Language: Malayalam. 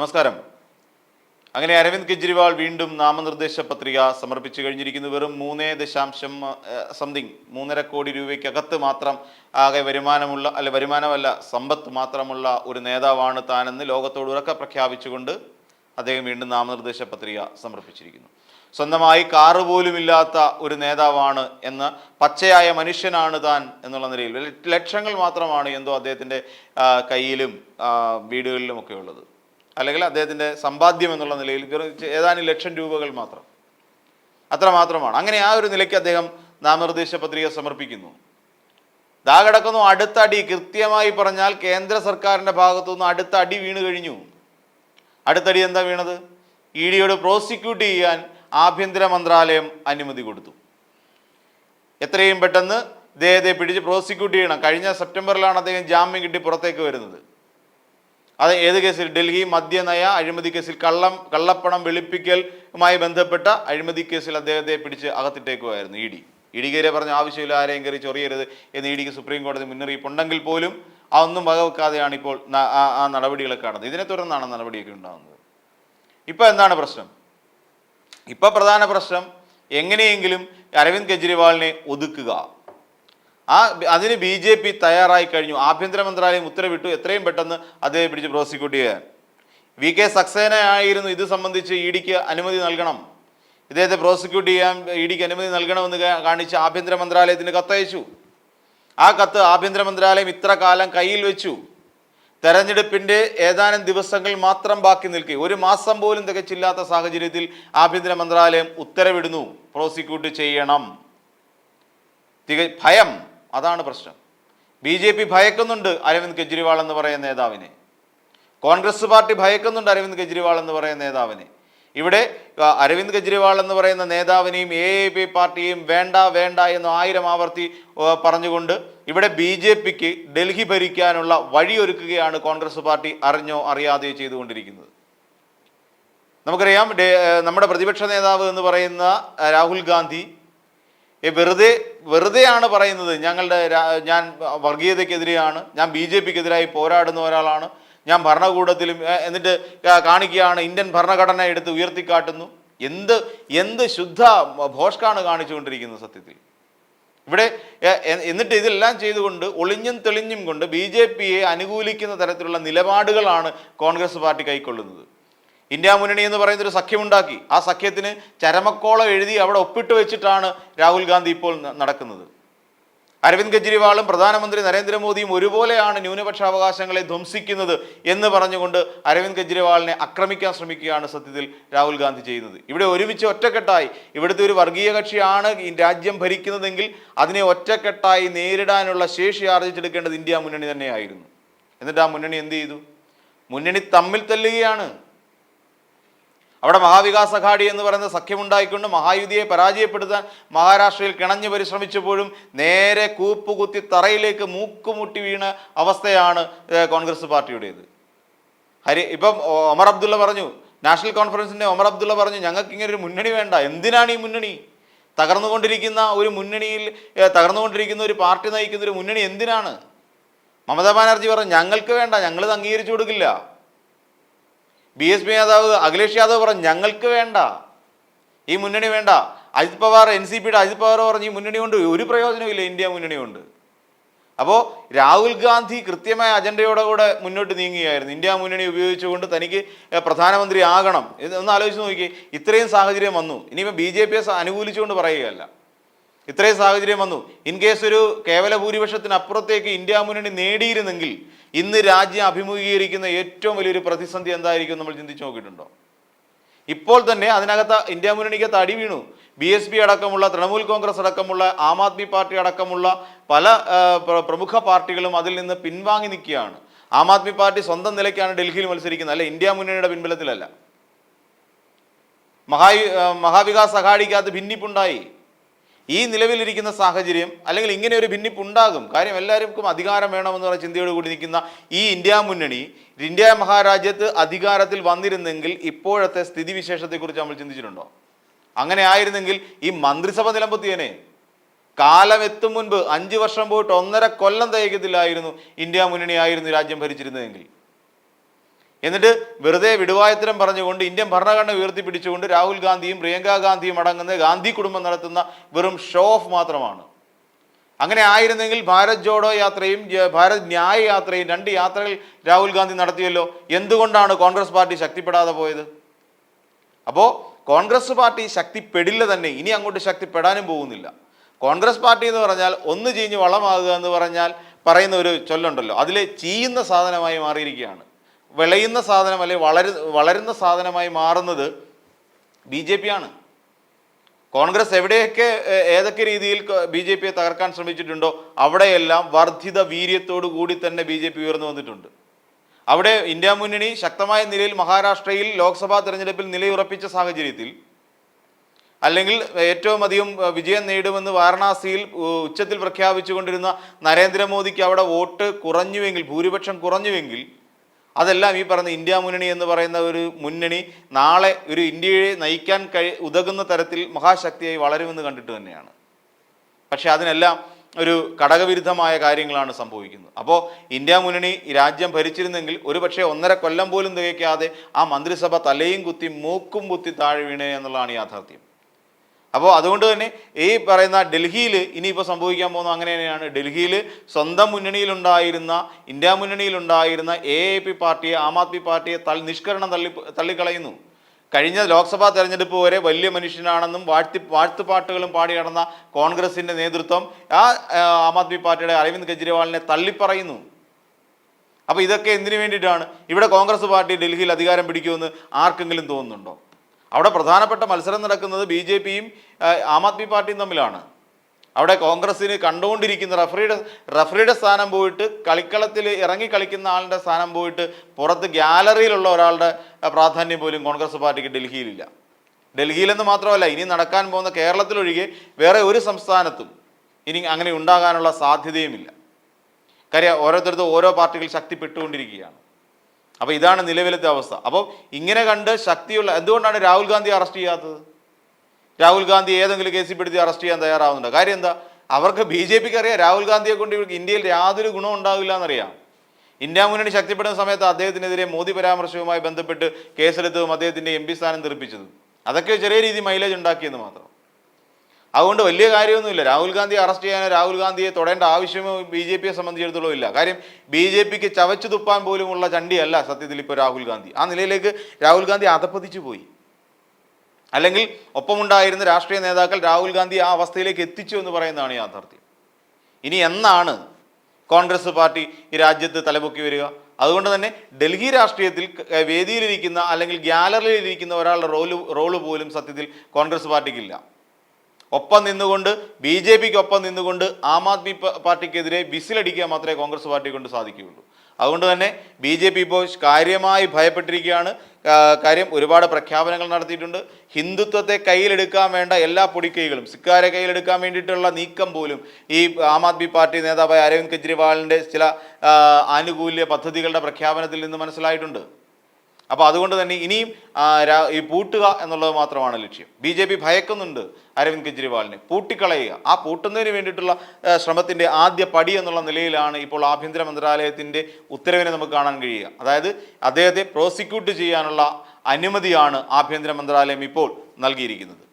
നമസ്കാരം. അങ്ങനെ അരവിന്ദ് കെജ്രിവാൾ വീണ്ടും നാമനിർദ്ദേശ പത്രിക സമർപ്പിച്ചു കഴിഞ്ഞിരിക്കുന്നു. വെറും മൂന്നേ ദശാംശം സംതിങ് മൂന്നര കോടി രൂപയ്ക്കകത്ത് മാത്രം ആകെ വരുമാനമുള്ള അല്ല വരുമാനമല്ല സമ്പത്ത് മാത്രമുള്ള ഒരു നേതാവാണ് താനെന്ന് ലോകത്തോട് ഉറക്കെ പ്രഖ്യാപിച്ചുകൊണ്ട് അദ്ദേഹം വീണ്ടും നാമനിർദ്ദേശ പത്രിക സമർപ്പിച്ചിരിക്കുന്നു. സ്വന്തമായി കാറ് പോലുമില്ലാത്ത ഒരു നേതാവാണ് എന്ന് പച്ചയായ മനുഷ്യനാണ് താൻ എന്നുള്ള നിലയിൽ ലക്ഷങ്ങൾ മാത്രമാണ് എന്തോ അദ്ദേഹത്തിന്റെ കയ്യിലും വീടുകളിലും ഒക്കെ ഉള്ളത്. അല്ലെങ്കിൽ അദ്ദേഹത്തിന്റെ സമ്പാദ്യം എന്നുള്ള നിലയിൽ ഏതാനും ലക്ഷം രൂപകൾ മാത്രം. അത്ര മാത്രമാണ്. അങ്ങനെ ആ ഒരു നിലയ്ക്ക് അദ്ദേഹം നാമനിർദ്ദേശ പത്രിക സമർപ്പിക്കുന്നു. ദാ കിടക്കുന്നു അടുത്ത അടി. കൃത്യമായി പറഞ്ഞാൽ കേന്ദ്ര സർക്കാരിന്റെ ഭാഗത്തുനിന്ന് അടുത്ത അടി വീണ് കഴിഞ്ഞു. അടുത്തടി എന്താ വീണത്? ഇ ഡിയോട് പ്രോസിക്യൂട്ട് ചെയ്യാൻ ആഭ്യന്തര മന്ത്രാലയം അനുമതി കൊടുത്തു. എത്രയും പെട്ടെന്ന് ഇദ്ദേഹത്തെ പിടിച്ച് പ്രോസിക്യൂട്ട് ചെയ്യണം. കഴിഞ്ഞ സെപ്റ്റംബറിലാണ് അദ്ദേഹം ജാമ്യം കിട്ടി പുറത്തേക്ക് വരുന്നത്. അത് ഏത് കേസിൽ? ഡൽഹി മദ്യനയ അഴിമതി കേസിൽ കള്ളം കള്ളപ്പണം വെളുപ്പിക്കലുമായി ബന്ധപ്പെട്ട അഴിമതി കേസിൽ അദ്ദേഹത്തെ പിടിച്ച് അകത്തിട്ടേക്കുമായിരുന്നു ഇ ഡി. ഇ ഡി കയറി പറഞ്ഞ ആവശ്യമില്ല ആരെയും കയറി ചൊറിയരുത് എന്ന് ഇ ഡിക്ക് സുപ്രീം കോടതി മുന്നറിയിപ്പ് പോലും അതൊന്നും വകവെക്കാതെയാണ് ഇപ്പോൾ ആ ആ നടപടികളൊക്കെ നടന്നത് ഇതിനെ തുടർന്നാണ് നടപടിയൊക്കെ ഉണ്ടാകുന്നത്. ഇപ്പോൾ എന്താണ് പ്രശ്നം? ഇപ്പോൾ പ്രധാന പ്രശ്നം എങ്ങനെയെങ്കിലും അരവിന്ദ് കെജ്രിവാളിനെ ഒതുക്കുക. ആ അതിന് ബി ജെ പി തയ്യാറായി കഴിഞ്ഞു. ആഭ്യന്തര മന്ത്രാലയം ഉത്തരവിട്ടു. എത്രയും പെട്ടെന്ന് അദ്ദേഹം പിടിച്ച് പ്രോസിക്യൂട്ട് ചെയ്യാൻ. വി കെ സക്സേന ആയിരുന്നു ഇത് സംബന്ധിച്ച് ഇ ഡിക്ക് അനുമതി നൽകണം. ഇദ്ദേഹത്തെ പ്രോസിക്യൂട്ട് ചെയ്യാൻ ഇ ഡിക്ക് അനുമതി നൽകണമെന്ന് കാണിച്ച് ആഭ്യന്തര മന്ത്രാലയത്തിന് കത്തയച്ചു. ആ കത്ത് ആഭ്യന്തര മന്ത്രാലയം ഇത്ര കാലം കയ്യിൽ വെച്ചു. തെരഞ്ഞെടുപ്പിന്റെ ഏതാനും ദിവസങ്ങൾ മാത്രം ബാക്കി നിൽക്കെ. ഒരു മാസം പോലും തികച്ചില്ലാത്ത സാഹചര്യത്തിൽ ആഭ്യന്തര മന്ത്രാലയം ഉത്തരവിടുന്നു. പ്രോസിക്യൂട്ട് ചെയ്യണം. തിക ഭയം. അതാണ് പ്രശ്നം. ബി ജെ പി ഭയക്കുന്നുണ്ട് അരവിന്ദ് കെജ്രിവാൾ എന്ന് പറയുന്ന നേതാവിനെ. കോൺഗ്രസ് പാർട്ടി ഭയക്കുന്നുണ്ട് അരവിന്ദ് കെജ്രിവാൾ എന്ന് പറയുന്ന നേതാവിനെ. ഇവിടെ അരവിന്ദ് കെജ്രിവാൾ എന്ന് പറയുന്ന നേതാവിനെയും എ എ പി പാർട്ടിയെയും വേണ്ട വേണ്ട എന്ന് ആയിരം ആവർത്തി പറഞ്ഞുകൊണ്ട് ഇവിടെ ബി ജെ പിക്ക് ഡൽഹി ഭരിക്കാനുള്ള വഴിയൊരുക്കുകയാണ് കോൺഗ്രസ് പാർട്ടി അറിഞ്ഞോ അറിയാതെയോ ചെയ്തുകൊണ്ടിരിക്കുന്നത്. നമുക്കറിയാം നമ്മുടെ പ്രതിപക്ഷ നേതാവ് എന്ന് പറയുന്ന രാഹുൽ ഗാന്ധി ഏ, വെറുതെ വെറുതെയാണ് പറയുന്നത്. ഞങ്ങളുടെ ഞാൻ വർഗീയതയ്ക്കെതിരെയാണ് ഞാൻ ബി ജെ പിക്കെതിരായി പോരാടുന്ന ഒരാളാണ്. ഞാൻ ഭരണകൂടത്തിലും എന്നിട്ട് കാണിക്കുകയാണ് ഇന്ത്യൻ ഭരണഘടന എടുത്ത് ഉയർത്തിക്കാട്ടുന്നു. എന്ത് എന്ത് ശുദ്ധ ഭോഷ്കാണ് കാണിച്ചുകൊണ്ടിരിക്കുന്നത് സത്യത്തിൽ? ഇവിടെ എന്നിട്ട് ഇതെല്ലാം ചെയ്തുകൊണ്ട് ഒളിഞ്ഞും തെളിഞ്ഞും കൊണ്ട് ബി ജെ പിയെ അനുകൂലിക്കുന്ന തരത്തിലുള്ള നിലപാടുകളാണ് കോൺഗ്രസ് പാർട്ടി കൈക്കൊള്ളുന്നത്. ഇന്ത്യ മുന്നണി എന്ന് പറയുന്ന ഒരു സഖ്യമുണ്ടാക്കി ആ സഖ്യത്തിന് ചരമക്കോളം എഴുതി അവിടെ ഒപ്പിട്ട് വെച്ചിട്ടാണ് രാഹുൽ ഗാന്ധി ഇപ്പോൾ നടക്കുന്നത്. അരവിന്ദ് കെജ്രിവാളും പ്രധാനമന്ത്രി നരേന്ദ്രമോദിയും ഒരുപോലെയാണ് ന്യൂനപക്ഷ അവകാശങ്ങളെ ധ്വംസിക്കുന്നത് എന്ന് പറഞ്ഞുകൊണ്ട് അരവിന്ദ് കെജ്രിവാളിനെ ആക്രമിക്കാൻ ശ്രമിക്കുകയാണ് സത്യത്തിൽ രാഹുൽ ഗാന്ധി ചെയ്യുന്നത്. ഇവിടെ ഒരുമിച്ച് ഒറ്റക്കെട്ടായി. ഇവിടുത്തെ ഒരു വർഗീയ കക്ഷിയാണ് രാജ്യം ഭരിക്കുന്നതെങ്കിൽ അതിനെ ഒറ്റക്കെട്ടായി നേരിടാനുള്ള ശേഷി ആർജിച്ചെടുക്കേണ്ടത് ഇന്ത്യ മുന്നണി തന്നെയായിരുന്നു. എന്നിട്ട് ആ മുന്നണി എന്ത് ചെയ്തു? മുന്നണി തമ്മിൽ തല്ലുകയാണ്. അവിടെ മഹാവികാസ് അഘാടി എന്ന് പറയുന്ന സഖ്യമുണ്ടായിക്കൊണ്ട് മഹായുതിയെ പരാജയപ്പെടുത്താൻ മഹാരാഷ്ട്രയിൽ കിണഞ്ഞു പരിശ്രമിച്ചപ്പോഴും നേരെ കൂപ്പുകുത്തി തറയിലേക്ക് മൂക്കുമുട്ടി വീണ അവസ്ഥയാണ് കോൺഗ്രസ് പാർട്ടിയുടേത്. ഹരി ഇപ്പം ഒമർ അബ്ദുള്ള പറഞ്ഞു നാഷണൽ കോൺഫറൻസിന്റെ ഒമർ അബ്ദുള്ള പറഞ്ഞു ഞങ്ങൾക്ക് ഇങ്ങനെ ഒരു മുന്നണി വേണ്ട. എന്തിനാണ് ഈ മുന്നണി? തകർന്നുകൊണ്ടിരിക്കുന്ന ഒരു മുന്നണിയിൽ തകർന്നുകൊണ്ടിരിക്കുന്ന ഒരു പാർട്ടി നയിക്കുന്ന ഒരു മുന്നണി എന്തിനാണ്? മമതാ ബാനർജി പറഞ്ഞു ഞങ്ങൾക്ക് വേണ്ട ഞങ്ങളിത് അംഗീകരിച്ചു കൊടുക്കില്ല. ബി എസ് പി നേതാവ് അഖിലേഷ് യാദവ് പറഞ്ഞു ഞങ്ങൾക്ക് വേണ്ട. ഈ മുന്നണി വേണ്ട. അജിത് പവാർ എൻ സി പിയുടെ അജിത് പവാർ പറഞ്ഞു ഈ മുന്നണി കൊണ്ട് ഒരു പ്രയോജനമില്ല ഇന്ത്യ മുന്നണി കൊണ്ട്. അപ്പോൾ രാഹുൽ ഗാന്ധി കൃത്യമായ അജണ്ടയോടെ കൂടെ മുന്നോട്ട് നീങ്ങുകയായിരുന്നു. ഇന്ത്യ മുന്നണി ഉപയോഗിച്ചുകൊണ്ട് തനിക്ക് പ്രധാനമന്ത്രി ആകണം. ഒന്ന് ആലോചിച്ച് നോക്കി ഇത്രയും സാഹചര്യം വന്നു. ഇനിയിപ്പോൾ ബി ജെ പിയെ അനുകൂലിച്ചുകൊണ്ട് പറയുകയല്ല. ഇത്രയും സാഹചര്യം വന്നു. ഇൻ കേസ് ഒരു കേവല ഭൂരിപക്ഷത്തിന് അപ്പുറത്തേക്ക് ഇന്ത്യ മുന്നണി നേടിയിരുന്നെങ്കിൽ ഇന്ന് രാജ്യം അഭിമുഖീകരിക്കുന്ന ഏറ്റവും വലിയൊരു പ്രതിസന്ധി എന്തായിരിക്കും നമ്മൾ ചിന്തിച്ചു നോക്കിയിട്ടുണ്ടോ? ഇപ്പോൾ തന്നെ അതിനകത്ത് ഇന്ത്യ മുന്നണിക്ക് തടി വീണു. ബി എസ് പി അടക്കമുള്ള തൃണമൂൽ കോൺഗ്രസ് അടക്കമുള്ള ആം ആദ്മി പാർട്ടി അടക്കമുള്ള പല പ്രമുഖ പാർട്ടികളും അതിൽ നിന്ന് പിൻവാങ്ങി നിൽക്കുകയാണ്. ആം ആദ്മി പാർട്ടി സ്വന്തം നിലയ്ക്കാണ് ഡൽഹിയിൽ മത്സരിക്കുന്നത്. അല്ലെ ഇന്ത്യ മുന്നണിയുടെ പിൻബലത്തിലല്ല. മഹാ മഹാവികാസ് അഘാടിക്കകത്ത് ഭിന്നിപ്പുണ്ടായി. ഈ നിലവിലിരിക്കുന്ന സാഹചര്യം അല്ലെങ്കിൽ ഇങ്ങനെ ഒരു ഭിന്നിപ്പ് ഉണ്ടാകും കാര്യം എല്ലാവർക്കും അധികാരം വേണമെന്ന് പറഞ്ഞ ചിന്തയോട് കൂടി നിൽക്കുന്ന ഈ ഇന്ത്യ മുന്നണി ഇന്ത്യ മഹാരാജ്യത്ത് അധികാരത്തിൽ വന്നിരുന്നെങ്കിൽ ഇപ്പോഴത്തെ സ്ഥിതിവിശേഷത്തെക്കുറിച്ച് നമ്മൾ ചിന്തിച്ചിട്ടുണ്ടോ? അങ്ങനെ ആയിരുന്നെങ്കിൽ ഈ മന്ത്രിസഭ നിലമ്പത്തിയനെ കാലം എത്തും മുൻപ് അഞ്ച് വർഷം പോയിട്ട് ഒന്നര കൊല്ലം തികയ്ക്കത്തില്ലായിരുന്നു ഇന്ത്യ മുന്നണി ആയിരുന്നു രാജ്യം ഭരിച്ചിരുന്നതെങ്കിൽ. എന്നിട്ട് വെറുതെ വിടുവായത്തരം പറഞ്ഞുകൊണ്ട് ഇന്ത്യൻ ഭരണഘടന ഉയർത്തിപ്പിടിച്ചുകൊണ്ട് രാഹുൽ ഗാന്ധിയും പ്രിയങ്ക ഗാന്ധിയും അടങ്ങുന്ന ഗാന്ധി കുടുംബം നടത്തുന്ന വെറും ഷോ ഓഫ് മാത്രമാണ്. അങ്ങനെ ആയിരുന്നെങ്കിൽ ഭാരത് ജോഡോ യാത്രയും ഭാരത് ന്യായ യാത്രയും രണ്ട് യാത്രകൾ രാഹുൽ ഗാന്ധി നടത്തിയല്ലോ. എന്തുകൊണ്ടാണ് കോൺഗ്രസ് പാർട്ടി ശക്തിപ്പെടാതെ പോയത്? അപ്പോൾ കോൺഗ്രസ് പാർട്ടി ശക്തിപ്പെടില്ല തന്നെ. ഇനി അങ്ങോട്ട് ശക്തിപ്പെടാനും പോകുന്നില്ല. കോൺഗ്രസ് പാർട്ടി എന്ന് പറഞ്ഞാൽ ഒന്ന് ചീഞ്ഞ് വളമാകുക എന്ന് പറഞ്ഞാൽ പറയുന്ന ഒരു ചൊല്ലുണ്ടല്ലോ. അതിൽ ചീയുന്ന സാധനമായി മാറിയിരിക്കുകയാണ്. വിളയുന്ന സാധനം അല്ലെങ്കിൽ വളരു വളരുന്ന സാധനമായി മാറുന്നത് ബി ജെ പി ആണ് കോൺഗ്രസ് എവിടെയൊക്കെ ഏതൊക്കെ രീതിയിൽ ബി ജെ പിയെ തകർക്കാൻ ശ്രമിച്ചിട്ടുണ്ടോ അവിടെയെല്ലാം വർദ്ധിത വീര്യത്തോടു കൂടി തന്നെ ബി ജെ പി ഉയർന്നു വന്നിട്ടുണ്ട്. അവിടെ ഇന്ത്യ മുന്നണി ശക്തമായ നിലയിൽ മഹാരാഷ്ട്രയിൽ ലോക്സഭാ തെരഞ്ഞെടുപ്പിൽ നിലയുറപ്പിച്ച സാഹചര്യത്തിൽ അല്ലെങ്കിൽ ഏറ്റവും അധികം വിജയം നേടുമെന്ന് വാരണാസിയിൽ ഉച്ചത്തിൽ പ്രഖ്യാപിച്ചുകൊണ്ടിരുന്ന നരേന്ദ്രമോദിക്ക് അവിടെ വോട്ട് കുറഞ്ഞുവെങ്കിൽ ഭൂരിപക്ഷം കുറഞ്ഞുവെങ്കിൽ അതെല്ലാം ഈ പറഞ്ഞ ഇന്ത്യ മുന്നണി എന്ന് പറയുന്ന ഒരു മുന്നണി നാളെ ഒരു ഇന്ത്യയെ നയിക്കാൻ കഴി ഉതകുന്ന തരത്തിൽ മഹാശക്തിയായി വളരുമെന്ന് കണ്ടിട്ട് തന്നെയാണ്. പക്ഷേ അതിനെല്ലാം ഒരു ഘടകവിരുദ്ധമായ കാര്യങ്ങളാണ് സംഭവിക്കുന്നത്. അപ്പോൾ ഇന്ത്യ മുന്നണി രാജ്യം ഭരിച്ചിരുന്നെങ്കിൽ ഒരുപക്ഷെ ഒന്നര കൊല്ലം പോലും തികയ്ക്കാതെ ആ മന്ത്രിസഭ തലയും കുത്തി മൂക്കും കുത്തി താഴെ വീണേ എന്നുള്ളതാണ് യാഥാർത്ഥ്യം. അപ്പോൾ അതുകൊണ്ട് തന്നെ ഈ പറയുന്ന ഡൽഹിയിൽ ഇനിയിപ്പോൾ സംഭവിക്കാൻ പോകുന്ന അങ്ങനെ തന്നെയാണ്. ഡൽഹിയിൽ സ്വന്തം മുന്നണിയിലുണ്ടായിരുന്ന ഇന്ത്യ മുന്നണിയിലുണ്ടായിരുന്ന എ എ പി പാർട്ടിയെ ആം ആദ്മി പാർട്ടിയെ തള്ളി നിഷ്കരണം തള്ളി തള്ളിക്കളയുന്നു. കഴിഞ്ഞ ലോക്സഭാ തെരഞ്ഞെടുപ്പ് വരെ വലിയ മനുഷ്യനാണെന്നും വാഴ്ത്തി വാഴ്ത്തുപാട്ടുകളും പാടി നടന്ന കോൺഗ്രസിന്റെ നേതൃത്വം ആ, ആം ആദ്മി പാർട്ടിയുടെ അരവിന്ദ് കെജ്രിവാളിനെ തള്ളിപ്പറയുന്നു. അപ്പോൾ ഇതൊക്കെ എന്തിനു വേണ്ടിയിട്ടാണ്? ഇവിടെ കോൺഗ്രസ് പാർട്ടി ഡൽഹിയിൽ അധികാരം പിടിക്കുമെന്ന് ആർക്കെങ്കിലും തോന്നുന്നുണ്ടോ? അവിടെ പ്രധാനപ്പെട്ട മത്സരം നടക്കുന്നത് ബി ജെ പിയും ആം ആദ്മി പാർട്ടിയും തമ്മിലാണ്. അവിടെ കോൺഗ്രസ്സിന് കണ്ടുകൊണ്ടിരിക്കുന്ന റഫറിയുടെ റഫറിയുടെ സ്ഥാനം പോയിട്ട് കളിക്കളത്തിൽ ഇറങ്ങി കളിക്കുന്ന ആളുടെ സ്ഥാനം പോയിട്ട് പുറത്ത് ഗ്യാലറിയിലുള്ള ഒരാളുടെ പ്രാധാന്യം പോലും കോൺഗ്രസ് പാർട്ടിക്ക് ഡൽഹിയിലില്ല. ഡൽഹിയിലെന്ന് മാത്രമല്ല ഇനി നടക്കാൻ പോകുന്ന കേരളത്തിലൊഴികെ വേറെ ഒരു സംസ്ഥാനത്തും ഇനി അങ്ങനെ ഉണ്ടാകാനുള്ള സാധ്യതയുമില്ല. കാര്യം ഓരോരുത്തർക്കും ഓരോ പാർട്ടികൾ ശക്തിപ്പെട്ടുകൊണ്ടിരിക്കുകയാണ്. അപ്പോൾ ഇതാണ് നിലവിലത്തെ അവസ്ഥ. അപ്പോൾ ഇങ്ങനെ കണ്ട് ശക്തിയുള്ള എന്തുകൊണ്ടാണ് രാഹുൽ ഗാന്ധി അറസ്റ്റ് ചെയ്യാത്തത്? രാഹുൽ ഗാന്ധി ഏതെങ്കിലും കേസിൽ പെടുത്തി അറസ്റ്റ് ചെയ്യാൻ തയ്യാറാവുന്നുണ്ട്? കാര്യം എന്താ? അവർക്ക് ബി ജെ പിക്ക് അറിയാം രാഹുൽ ഗാന്ധിയെ കൊണ്ട് ഇവർക്ക് ഇന്ത്യയിൽ യാതൊരു ഗുണവും ഉണ്ടാവില്ല എന്നറിയാം. ഇന്ത്യ മുന്നണി ശക്തിപ്പെടുന്ന സമയത്ത് അദ്ദേഹത്തിനെതിരെ മോദി പരാമർശവുമായി ബന്ധപ്പെട്ട് കേസെടുത്തതും അദ്ദേഹത്തിന്റെ എം പി സ്ഥാനം തെറിപ്പിച്ചതും. അതൊക്കെ ചെറിയ രീതിയിൽ മൈലേജ് ഉണ്ടാക്കിയെന്ന് മാത്രം. അതുകൊണ്ട് വലിയ കാര്യമൊന്നുമില്ല. രാഹുൽ ഗാന്ധി അറസ്റ്റ് ചെയ്യാനോ രാഹുൽ ഗാന്ധിയെ തൊടേണ്ട ആവശ്യമോ ബി ജെ പിയെ സംബന്ധിച്ചിടത്തോളം ഇല്ല. കാര്യം ബി ജെ പിക്ക് ചവച്ചു തുപ്പാൻ പോലുമുള്ള ചണ്ടിയല്ല സത്യത്തിൽ ഇപ്പോൾ രാഹുൽ ഗാന്ധി. ആ നിലയിലേക്ക് രാഹുൽ ഗാന്ധി അധപ്പതിച്ചു പോയി. അല്ലെങ്കിൽ ഒപ്പമുണ്ടായിരുന്ന രാഷ്ട്രീയ നേതാക്കൾ രാഹുൽ ഗാന്ധി ആ അവസ്ഥയിലേക്ക് എത്തിച്ചു എന്ന് പറയുന്നതാണ് യാഥാർത്ഥ്യം. ഇനി എന്നാണ് കോൺഗ്രസ് പാർട്ടി ഈ രാജ്യത്ത് തലപൊക്കി വരിക? അതുകൊണ്ട് തന്നെ ഡൽഹി രാഷ്ട്രീയത്തിൽ വേദിയിലിരിക്കുന്ന അല്ലെങ്കിൽ ഗ്യാലറിയിലിരിക്കുന്ന ഒരാളുടെ റോൾ റോൾ പോലും സത്യത്തിൽ കോൺഗ്രസ് പാർട്ടിക്കില്ല. ഒപ്പം നിന്നുകൊണ്ട് ബി ജെ പിക്ക് ഒപ്പം നിന്നുകൊണ്ട് ആം ആദ്മി പാർട്ടിക്കെതിരെ ബിസിലടിക്കുക മാത്രമേ കോൺഗ്രസ് പാർട്ടി കൊണ്ട് സാധിക്കുകയുള്ളൂ. അതുകൊണ്ട് തന്നെ ബി ജെ പി ഇപ്പോൾ കാര്യമായി ഭയപ്പെട്ടിരിക്കുകയാണ്. കാര്യം ഒരുപാട് പ്രഖ്യാപനങ്ങൾ നടത്തിയിട്ടുണ്ട്. ഹിന്ദുത്വത്തെ കയ്യിലെടുക്കാൻ വേണ്ട എല്ലാ പൊടിക്കൈകളും സിക്കാരെ കയ്യിലെടുക്കാൻ വേണ്ടിയിട്ടുള്ള നീക്കം പോലും ഈ ആം ആദ്മി പാർട്ടി നേതാവായ അരവിന്ദ് കെജ്രിവാളിന്റെ ചില ആനുകൂല്യ പദ്ധതികളുടെ പ്രഖ്യാപനത്തിൽ നിന്ന് മനസ്സിലായിട്ടുണ്ട്. അപ്പോൾ അതുകൊണ്ട് തന്നെ ഇനിയും ഈ പൂട്ടുക എന്നുള്ളത് മാത്രമാണ് ലക്ഷ്യം. ബി ജെ പി ഭയക്കുന്നുണ്ട് അരവിന്ദ് കെജ്രിവാളിനെ. പൂട്ടിക്കളയുക. ആ പൂട്ടുന്നതിന് വേണ്ടിയിട്ടുള്ള ശ്രമത്തിന്റെ ആദ്യ പടി എന്നുള്ള നിലയിലാണ് ഇപ്പോൾ ആഭ്യന്തര മന്ത്രാലയത്തിന്റെ ഉത്തരവിനെ നമുക്ക് കാണാൻ കഴിയുക. അതായത് അദ്ദേഹത്തെ പ്രോസിക്യൂട്ട് ചെയ്യാനുള്ള അനുമതിയാണ് ആഭ്യന്തര മന്ത്രാലയം ഇപ്പോൾ നൽകിയിരിക്കുന്നത്.